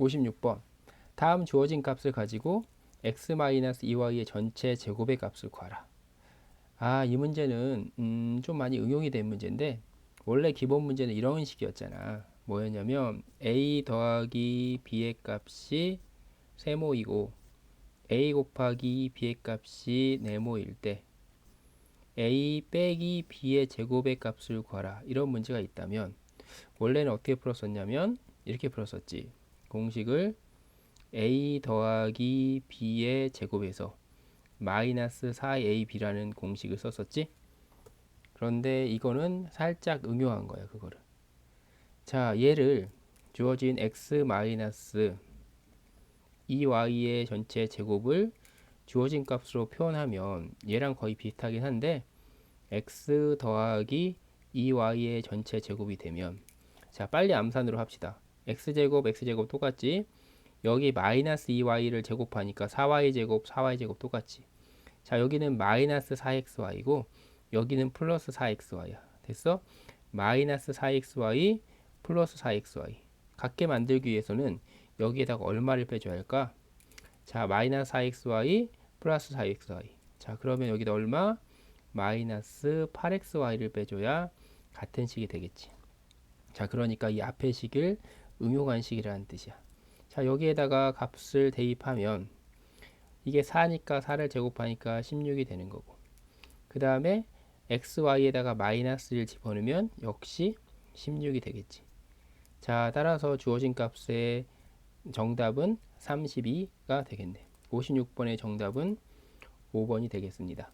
56번. 다음 주어진 값을 가지고 x-2y의 전체 제곱의 값을 구하라. 아, 이 문제는 음, 좀 많이 응용이 된 문제인데 원래 기본 문제는 이런 식이었잖아. 뭐였냐면 a 더하기 b의 값이 세모이고 a 곱하기 b의 값이 네모일 때 a 빼기 b의 제곱의 값을 구하라. 이런 문제가 있다면 원래는 어떻게 풀었었냐면 이렇게 풀었었지. 공식을 a 더하기 b의 제곱에서 마이너스 4ab라는 공식을 썼었지. 그런데 이거는 살짝 응용한 거야, 그거를. 자, 얘를 주어진 x 마이너스 2y의 전체 제곱을 주어진 값으로 표현하면 얘랑 거의 비슷하긴 한데 x 더하기 2y의 전체 제곱이 되면 자, 빨리 암산으로 합시다. X제곱, x제곱 똑같지? 여기 마이너스 2y를 제곱하니까 4y 제곱, 4y 제곱 똑같지. 자, 여기는 마이너스 4xy고 여기는 플러스 4xy야. 됐어? 마이너스 4xy 플러스 4xy. 같게 만들기 위해서는 여기에다가 얼마를 빼줘야 할까? 자, 마이너스 4xy 플러스 4xy. 자, 그러면 여기다 얼마? 마이너스 8xy를 빼줘야 같은 식이 되겠지. 자, 그러니까 이 앞의 식을 응용한 식이라는 뜻이야. 자, 여기에다가 값을 대입하면 이게 4니까 4를 제곱하니까 16이 되는 거고. 그 다음에 xy에다가 마이너스를 집어넣으면 역시 16이 되겠지. 자, 따라서 주어진 값의 정답은 32가 되겠네. 56번의 정답은 5번이 되겠습니다.